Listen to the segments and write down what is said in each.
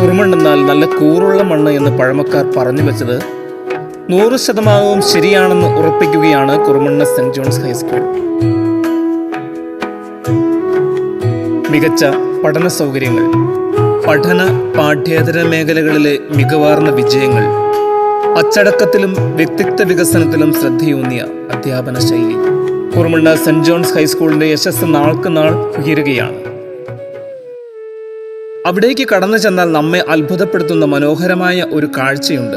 കുറുമണ്ണെന്നാൽ നല്ല കൂറുള്ള മണ്ണ് എന്ന് പഴമക്കാർ പറഞ്ഞു വെച്ചത് നൂറ് ശതമാനവും ശരിയാണെന്ന് ഉറപ്പിക്കുകയാണ് കുറുമണ്ണ സെന്റ് ജോൺസ് ഹൈസ്കൂൾ. മികച്ച പഠന സൗകര്യങ്ങൾ പഠന പാഠ്യേതര മേഖലകളിലെ മികവാർന്ന വിജയങ്ങൾ അച്ചടക്കത്തിലും വ്യക്തിത്വ വികസനത്തിലും ശ്രദ്ധയൂന്നിയ അധ്യാപന ശൈലി. കുറുമണ്ണ സെന്റ് ജോൺസ് ഹൈസ്കൂളിന്റെ യശസ് നാൾക്ക് നാൾ ഉയരുകയാണ്. അവിടേക്ക് കടന്നു ചെന്നാൽ നമ്മെ അത്ഭുതപ്പെടുത്തുന്ന മനോഹരമായ ഒരു കാഴ്ചയുണ്ട്.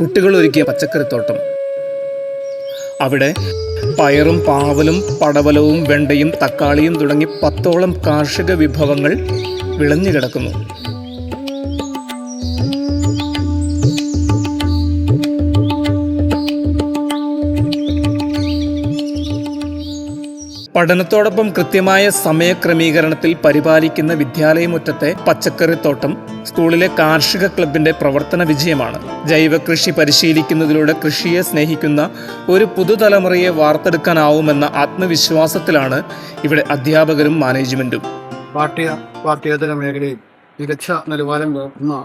കുട്ടികൾ ഒരുക്കിയ പച്ചക്കറിത്തോട്ടം. അവിടെ പയറും പാവലും പടവലവും വെണ്ടയും തക്കാളിയും തുടങ്ങി പത്തോളം കാർഷിക വിഭവങ്ങൾ വിളഞ്ഞു കിടക്കുന്നു. പഠനത്തോടൊപ്പം കൃത്യമായ സമയക്രമീകരണത്തിൽ പരിപാലിക്കുന്ന വിദ്യാലയമുറ്റത്തെ പച്ചക്കറിത്തോട്ടം സ്കൂളിലെ കാർഷിക ക്ലബിന്റെ പ്രവർത്തന വിജയമാണ്. ജൈവ കൃഷി പരിശീലിക്കുന്നതിലൂടെ കൃഷിയെ സ്നേഹിക്കുന്ന ഒരു പുതുതലമുറയെ വാർത്തെടുക്കാനാവുമെന്ന ആത്മവിശ്വാസത്തിലാണ് ഇവിടെ അധ്യാപകരും മാനേജ്മെന്റും. പാഠ്യ പാഠ്യേതര മേഖലയിൽ മികച്ച നിലവാരം പുലർത്തുന്ന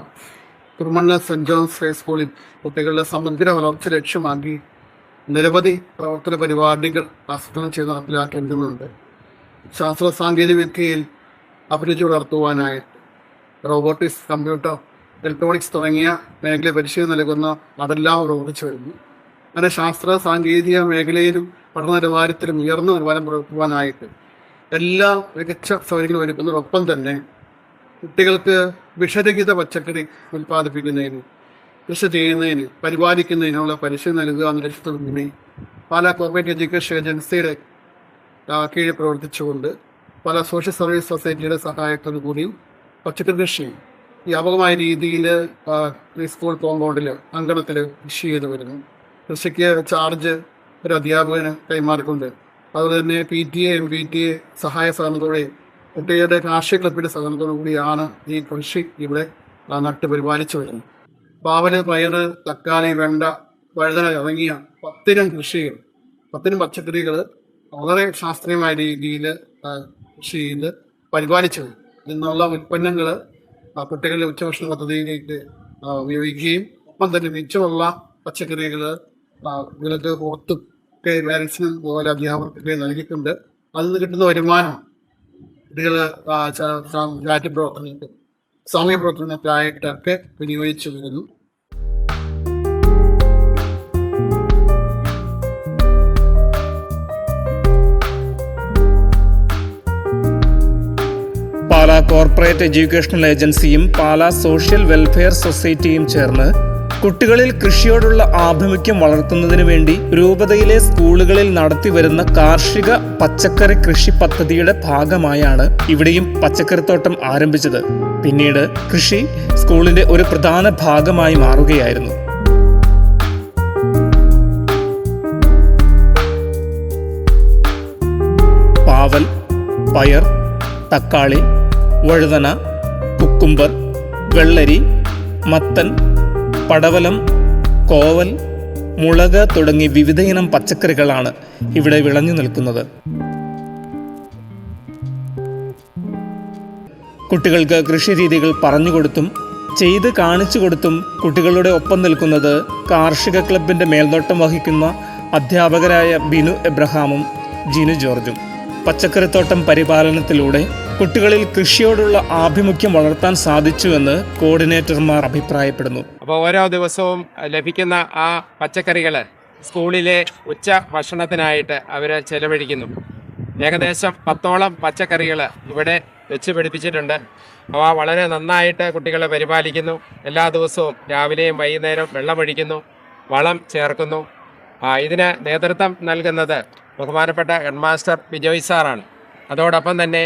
കുറുമണ്ണ സെന്റ് ജോൺസ് ഹൈസ്കൂളിൽ കുട്ടികളുടെ സമഗ്ര വളർച്ച ലക്ഷ്യമാക്കി നിരവധി പ്രവർത്തന പരിപാടികൾ ആസൂത്രണം ചെയ്ത് നടപ്പിലാക്കേണ്ടതുണ്ട് ശാസ്ത്ര സാങ്കേതിക വിദ്യയിൽ അഭിരുചി വളർത്തുവാനായിട്ട് റോബോട്ടിക്സ് കമ്പ്യൂട്ടർ ഇലക്ട്രോണിക്സ് തുടങ്ങിയ മേഖല പരിശീലനം നൽകുന്ന അതെല്ലാം പ്രവർത്തിച്ചു വരുന്നു. അങ്ങനെ ശാസ്ത്ര സാങ്കേതിക മേഖലയിലും പഠന നിലവാരത്തിലും ഉയർന്ന നിലവാരം പുലർത്തുവാനായിട്ട് എല്ലാ മികച്ച സൗകര്യങ്ങളും ഒരുക്കുന്നതോടൊപ്പം തന്നെ കുട്ടികൾക്ക് വിഷരഹിത പച്ചക്കറി ഉൽപ്പാദിപ്പിക്കുന്നതിന് കൃഷി ചെയ്യുന്നതിന് പരിപാലിക്കുന്നതിനുള്ള പരിശീലനം നൽകുക എന്ന ലക്ഷ്യത്തോടുകൂടി പാലാ കോർപ്പറേറ്റ് എഡ്യൂക്കേഷൻ ഏജൻസിയുടെ കീഴിൽ പ്രവർത്തിച്ചുകൊണ്ട് പല സോഷ്യൽ സർവീസ് സൊസൈറ്റിയുടെ സഹായത്തോടു കൂടിയും പച്ചക്കറി കൃഷി വ്യാപകമായ രീതിയിൽ സ്കൂൾ കോമ്പൗണ്ടിൽ അങ്കണത്തിൽ കൃഷി ചെയ്ത് വരുന്നു. കൃഷിക്ക് ചാർജ് ഒരു അധ്യാപകന് കൈമാറിക്കൊണ്ട് അതുപോലെ തന്നെ P T A M P T A സഹായ സഹകരണത്തോടെ കുട്ടികളുടെ കാർഷിക ക്ലബിന്റെ സഹകരണത്തോടു കൂടിയാണ് ഈ കൃഷി ഇവിടെ നട്ടുപരിപാലിച്ചു നട്ട് പരിപാലിച്ചു വരുന്നത്. പാവൽ പയറ് തക്കാളി വെണ്ട വഴുതന തുടങ്ങിയ പത്തിനം കൃഷികൾ പത്തിനും പച്ചക്കറികൾ വളരെ ശാസ്ത്രീയമായ രീതിയിൽ കൃഷി ചെയ്ത് പരിപാലിച്ചത്. നിന്നുള്ള ഉൽപ്പന്നങ്ങൾ കുട്ടികളുടെ ഉച്ചഭക്ഷണ പദ്ധതിയിലേക്ക് ഉപയോഗിക്കുകയും ഒപ്പം തന്നെ മിച്ചമുള്ള പച്ചക്കറികൾ വിലക്ക് പുറത്തും ഒക്കെ പാരൻസിനും പോലെ അധ്യാപകർക്ക് നൽകിയിട്ടുണ്ട് അതിൽ നിന്ന് കിട്ടുന്ന വരുമാനം കുട്ടികൾ ചാറ്റ് പ്രവർത്തനങ്ങൾക്ക് സാമൂഹ്യ പ്രവർത്തനത്തിനായിട്ടൊക്കെ വിനിയോഗിച്ചു വരുന്നു പാലാ കോർപ്പറേറ്റ് എഡ്യൂക്കേഷണൽ ഏജൻസിയും പാലാ സോഷ്യൽ വെൽഫെയർ സൊസൈറ്റിയും ചേർന്ന് കുട്ടികളിൽ കൃഷിയോടുള്ള ആഭിമുഖ്യം വളർത്തുന്നതിനു വേണ്ടി രൂപതയിലെ സ്കൂളുകളിൽ നടത്തിവരുന്ന കാർഷിക പച്ചക്കറി കൃഷി പദ്ധതിയുടെ ഭാഗമായാണ് ഇവിടെയും പച്ചക്കറിത്തോട്ടം ആരംഭിച്ചത്. പിന്നീട് കൃഷി സ്കൂളിന്റെ ഒരു പ്രധാന ഭാഗമായി മാറുകയായിരുന്നു. പാവൽ പയർ തക്കാളി വഴുതന കുക്കുംബർ വെള്ളരി മത്തൻ പടവലം കോവൽ മുളക് തുടങ്ങി വിവിധയിനം പച്ചക്കറികളാണ് ഇവിടെ വിളഞ്ഞു നിൽക്കുന്നത്. കുട്ടികൾക്ക് കൃഷിരീതികൾ പറഞ്ഞുകൊടുത്തും ചെയ്ത് കാണിച്ചു കൊടുത്തും കുട്ടികളുടെ ഒപ്പം നിൽക്കുന്നത് കാർഷിക ക്ലബിന്റെ മേൽനോട്ടം വഹിക്കുന്ന അധ്യാപകരായ ബിനു എബ്രഹാമും ജിനു ജോർജും. പച്ചക്കറിത്തോട്ടം പരിപാലനത്തിലൂടെ കുട്ടികളിൽ കൃഷിയോടുള്ള ആഭിമുഖ്യം വളർത്താൻ സാധിച്ചുവെന്ന് കോർഡിനേറ്റർമാർ അഭിപ്രായപ്പെടുന്നു. അപ്പോൾ ഓരോ ദിവസവും ലഭിക്കുന്ന ആ പച്ചക്കറികൾ സ്കൂളിലെ ഉച്ച ഭക്ഷണത്തിനായിട്ട് അവർ ചെലവഴിക്കുന്നു. ഏകദേശം പത്തോളം പച്ചക്കറികൾ ഇവിടെ വെച്ച് പിടിപ്പിച്ചിട്ടുണ്ട്. അവ വളരെ നന്നായിട്ട് കുട്ടികളെ പരിപാലിക്കുന്നു. എല്ലാ ദിവസവും രാവിലെയും വൈകുന്നേരവും വെള്ളമൊഴിക്കുന്നു വളം ചേർക്കുന്നു. ഇതിന് നേതൃത്വം നൽകുന്നത് ബഹുമാനപ്പെട്ട ഹെഡ് മാസ്റ്റർ ബിജോയ് സാറാണ്. അതോടൊപ്പം തന്നെ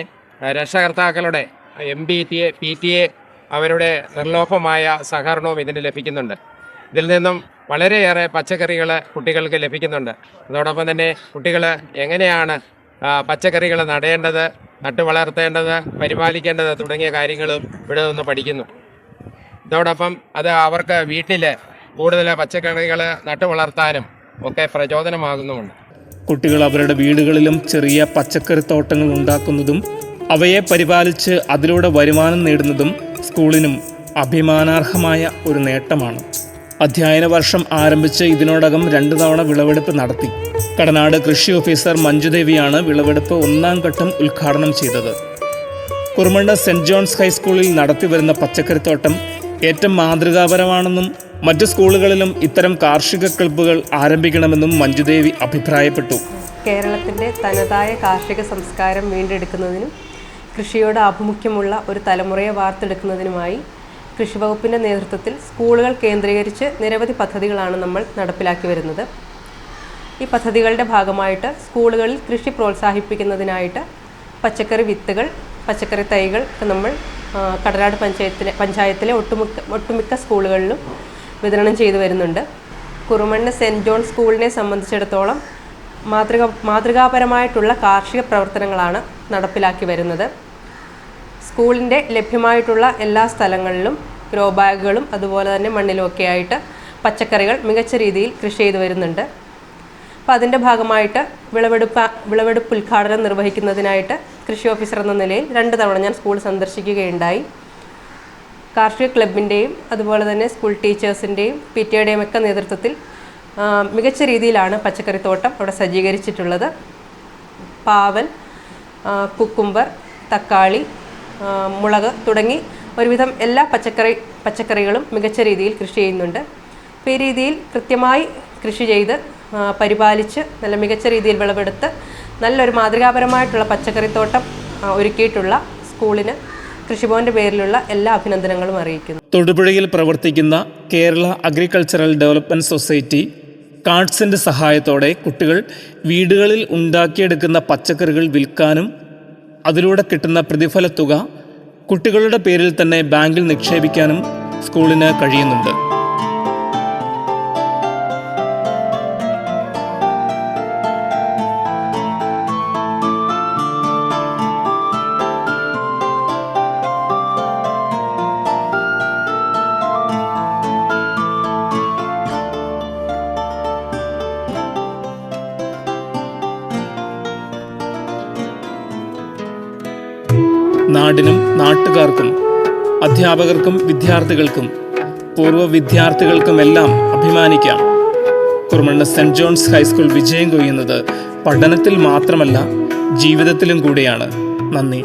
രക്ഷകർത്താക്കളുടെ M B T A P T A അവരുടെ നിർലോഭമായ സഹകരണവും ഇതിന് ലഭിക്കുന്നുണ്ട്. ഇതിൽ നിന്നും വളരെയേറെ പച്ചക്കറികൾ കുട്ടികൾക്ക് ലഭിക്കുന്നുണ്ട്. അതോടൊപ്പം തന്നെ കുട്ടികൾ എങ്ങനെയാണ് പച്ചക്കറികൾ നടേണ്ടത് നട്ടു വളർത്തേണ്ടത് പരിപാലിക്കേണ്ടത് തുടങ്ങിയ കാര്യങ്ങളും ഇവിടെ നിന്ന് പഠിക്കുന്നു. ഇതോടൊപ്പം അത് അവർക്ക് വീട്ടിൽ കൂടുതൽ പച്ചക്കറികൾ നട്ടു വളർത്താനും ഒക്കെ പ്രചോദനമാകുന്നുമുണ്ട്. കുട്ടികൾ അവരുടെ വീടുകളിലും ചെറിയ പച്ചക്കറി തോട്ടങ്ങൾ ഉണ്ടാക്കുന്നതും അവയെ പരിപാലിച്ച് അതിലൂടെ വരുമാനം നേടുന്നതും സ്കൂളിനും അഭിമാനാർഹമായ ഒരു നേട്ടമാണ്. അധ്യയന വർഷം ആരംഭിച്ച് ഇതിനോടകം രണ്ടു തവണ വിളവെടുപ്പ് നടത്തി. കടനാട് കൃഷി ഓഫീസർ മഞ്ജുദേവിയാണ് വിളവെടുപ്പ് ഒന്നാം ഘട്ടം ഉദ്ഘാടനം ചെയ്തത്. കുറുമണ്ണ സെന്റ് ജോൺസ് ഹൈസ്കൂളിൽ നടത്തിവരുന്ന പച്ചക്കറിത്തോട്ടം ഏറ്റവും മാതൃകാപരമാണെന്നും മറ്റ് സ്കൂളുകളിലും ഇത്തരം കാർഷിക ക്ലബ്ബുകൾ ആരംഭിക്കണമെന്നും മഞ്ജുദേവി അഭിപ്രായപ്പെട്ടു. കേരളത്തിന്റെ തനതായ കാർഷിക സംസ്കാരം വീണ്ടെടുക്കുന്നതിനും കൃഷിയോട് ആഭിമുഖ്യമുള്ള ഒരു തലമുറയെ വാർത്തെടുക്കുന്നതിനുമായി കൃഷി വകുപ്പിന്റെ നേതൃത്വത്തിൽ സ്കൂളുകൾ കേന്ദ്രീകരിച്ച് നിരവധി പദ്ധതികളാണ് നമ്മൾ നടപ്പിലാക്കി വരുന്നത്. ഈ പദ്ധതികളുടെ ഭാഗമായിട്ട് സ്കൂളുകളിൽ കൃഷി പ്രോത്സാഹിപ്പിക്കുന്നതിനായിട്ട് പച്ചക്കറി വിത്തുകൾ പച്ചക്കറി തൈകൾ ഒക്കെ നമ്മൾ കടലാട് പഞ്ചായത്തിലെ പഞ്ചായത്തിലെ ഒട്ടുമിക്ക ഒട്ടുമിക്ക സ്കൂളുകളിലും വിതരണം ചെയ്തു വരുന്നുണ്ട്. കുറുമണ്ണ് സെന്റ് ജോൺ സ്കൂളിനെ സംബന്ധിച്ചിടത്തോളം മാതൃക മാതൃകാപരമായിട്ടുള്ള കാർഷിക പ്രവർത്തനങ്ങളാണ് നടപ്പിലാക്കി വരുന്നത്. സ്കൂളിന്റെ ലഭ്യമായിട്ടുള്ള എല്ലാ സ്ഥലങ്ങളിലും ഗ്രോ ബാഗുകളും അതുപോലെ തന്നെ മണ്ണിലുമൊക്കെ ആയിട്ട് പച്ചക്കറികൾ മികച്ച രീതിയിൽ കൃഷി ചെയ്തു വരുന്നുണ്ട്. അപ്പോൾ അതിന്റെ ഭാഗമായിട്ട് വിളവെടുപ്പ് വിളവെടുപ്പ് ഉദ്ഘാടനം നിർവഹിക്കുന്നതിനായിട്ട് കൃഷി ഓഫീസർ എന്ന നിലയിൽ രണ്ട് തവണ ഞാൻ സ്കൂൾ സന്ദർശിക്കുകയുണ്ടായി. കാർഷിക ക്ലബിന്റെയും അതുപോലെ തന്നെ സ്കൂൾ ടീച്ചേഴ്സിന്റെയും പി ടി എയുടെയും ഒക്കെ നേതൃത്വത്തിൽ മികച്ച രീതിയിലാണ് പച്ചക്കറിത്തോട്ടം അവിടെ സജ്ജീകരിച്ചിട്ടുള്ളത്. പാവൽ കുക്കുംബർ തക്കാളി മുളക് തുടങ്ങി ഒരുവിധം എല്ലാ പച്ചക്കറി പച്ചക്കറികളും മികച്ച രീതിയിൽ കൃഷി ചെയ്യുന്നുണ്ട്. ഈ രീതിയിൽ കൃത്യമായി കൃഷി ചെയ്ത് പരിപാലിച്ച് നല്ല മികച്ച രീതിയിൽ വിളവെടുത്ത് നല്ലൊരു മാതൃകാപരമായിട്ടുള്ള പച്ചക്കറിത്തോട്ടം ഒരുക്കിയിട്ടുള്ള സ്കൂളിന് കൃഷിഭവന്റെ പേരിലുള്ള എല്ലാ അഭിനന്ദനങ്ങളും അറിയിക്കുന്നു. തൊടുപുഴയിൽ പ്രവർത്തിക്കുന്ന കേരള അഗ്രികൾച്ചറൽ ഡെവലപ്മെന്റ് സൊസൈറ്റി കാർഡ്സിന്റെ സഹായത്തോടെ കുട്ടികൾ വീടുകളിൽ ഉണ്ടാക്കിയെടുക്കുന്ന പച്ചക്കറികൾ വിൽക്കാനും അതിലൂടെ കിട്ടുന്ന പ്രതിഫല തുക കുട്ടികളുടെ പേരിൽ തന്നെ ബാങ്കിൽ നിക്ഷേപിക്കാനും സ്കൂളിന് കഴിയുന്നുണ്ട്. നാടിനും നാട്ടുകാർക്കും അധ്യാപകർക്കും വിദ്യാർത്ഥികൾക്കും പൂർവ വിദ്യാർത്ഥികൾക്കുമെല്ലാം അഭിമാനിക്കാം. കുറുമണ്ണ സെന്റ് ജോൺസ് ഹൈസ്കൂൾ വിജയം കൊയ്യുന്നത് പഠനത്തിൽ മാത്രമല്ല ജീവിതത്തിലും കൂടിയാണ്. നന്ദി.